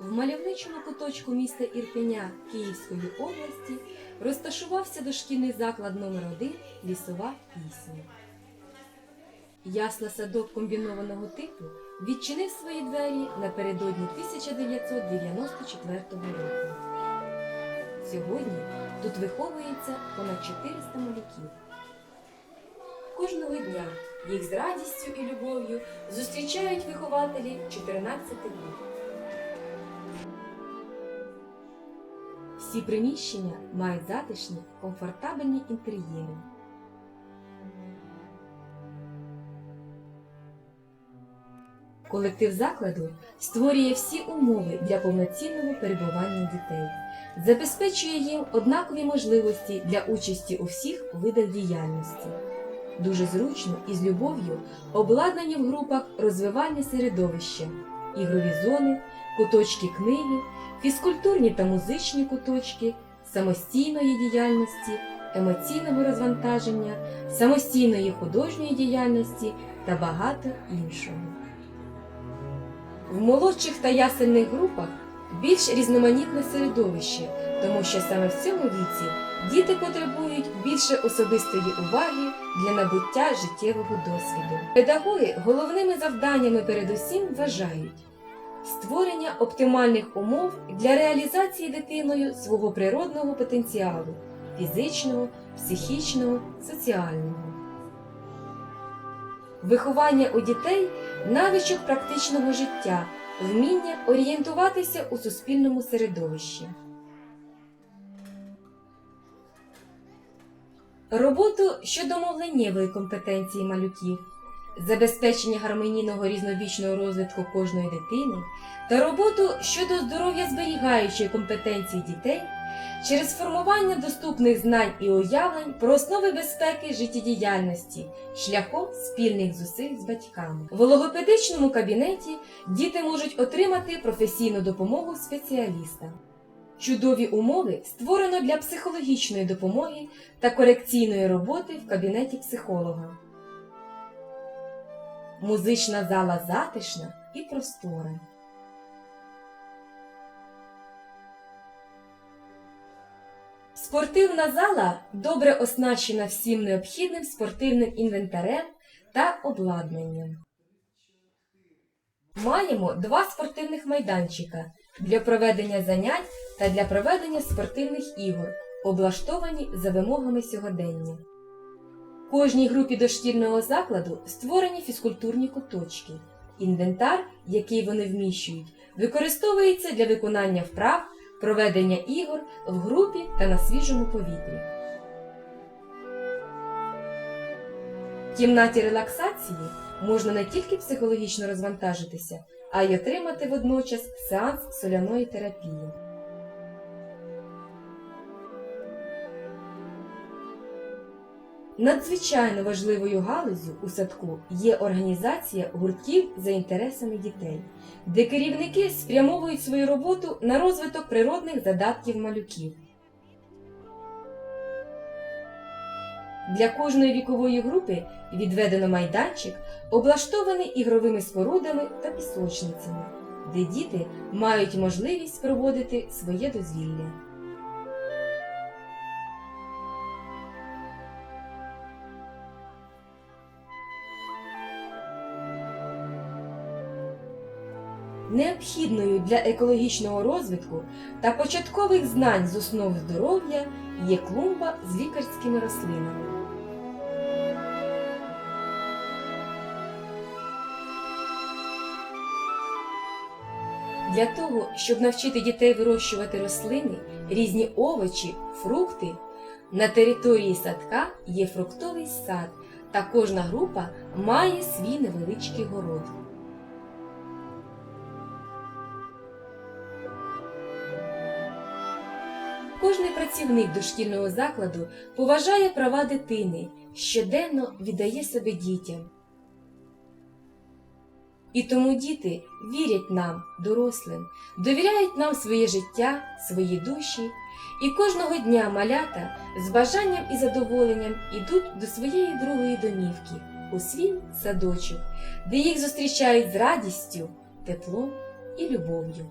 В мальовничому куточку міста Ірпеня Київської області розташувався дошкільний заклад номер 1 Лісова пісня. Ясла садок комбінованого типу відчинив свої двері напередодні 1994 року. Сьогодні тут виховується понад 400 малюків. Кожного дня їх з радістю і любов'ю зустрічають вихователі 14 груп. Всі приміщення мають затишні, комфортабельні інтер'єри. Колектив закладу створює всі умови для повноцінного перебування дітей, забезпечує їм однакові можливості для участі у всіх видах діяльності. Дуже зручно і з любов'ю обладнані в групах розвивальне середовище, ігрові зони, куточки книги, фізкультурні та музичні куточки, самостійної діяльності, емоційного розвантаження, самостійної художньої діяльності та багато іншого. В молодших та ясельних групах більш різноманітне середовище, тому що саме в цьому віці діти потребують більше особистої уваги для набуття життєвого досвіду. Педагоги головними завданнями передусім вважають створення оптимальних умов для реалізації дитиною свого природного потенціалу фізичного, психічного, соціального. Виховання у дітей навичок практичного життя, вміння орієнтуватися у суспільному середовищі. Роботу щодо мовленнєвої компетенції малюків, забезпечення гармонійного різновічного розвитку кожної дитини та роботу щодо здоров'я зберігаючої компетенції дітей через формування доступних знань і уявлень про основи безпеки життєдіяльності шляхом спільних зусиль з батьками. В логопедичному кабінеті діти можуть отримати професійну допомогу спеціаліста. Чудові умови створено для психологічної допомоги та корекційної роботи в кабінеті психолога. Музична зала затишна і простора. Спортивна зала добре оснащена всім необхідним спортивним інвентарем та обладнанням. Маємо два спортивних майданчика для проведення занять та для проведення спортивних ігор, облаштовані за вимогами сьогодення. Кожній групі дошкільного закладу створені фізкультурні куточки. Інвентар, який вони вміщують, використовується для виконання вправ, проведення ігор в групі та на свіжому повітрі. В кімнаті релаксації можна не тільки психологічно розвантажитися, а й отримати водночас сеанс соляної терапії. Надзвичайно важливою галузю у садку є організація гуртків за інтересами дітей, де керівники спрямовують свою роботу на розвиток природних задатків малюків. Для кожної вікової групи відведено майданчик, облаштований ігровими спорудами та пісочницями, де діти мають можливість проводити своє дозвілля. Необхідною для екологічного розвитку та початкових знань з основ здоров'я є клумба з лікарськими рослинами. Для того, щоб навчити дітей вирощувати рослини, різні овочі, фрукти, на території садка є фруктовий сад, та кожна група має свій невеличкий город. Кожний працівник дошкільного закладу поважає права дитини, щоденно віддає себе дітям. І тому діти вірять нам, дорослим, довіряють нам своє життя, свої душі, і кожного дня малята з бажанням і задоволенням ідуть до своєї другої домівки у свій садочок, де їх зустрічають з радістю, теплом і любов'ю.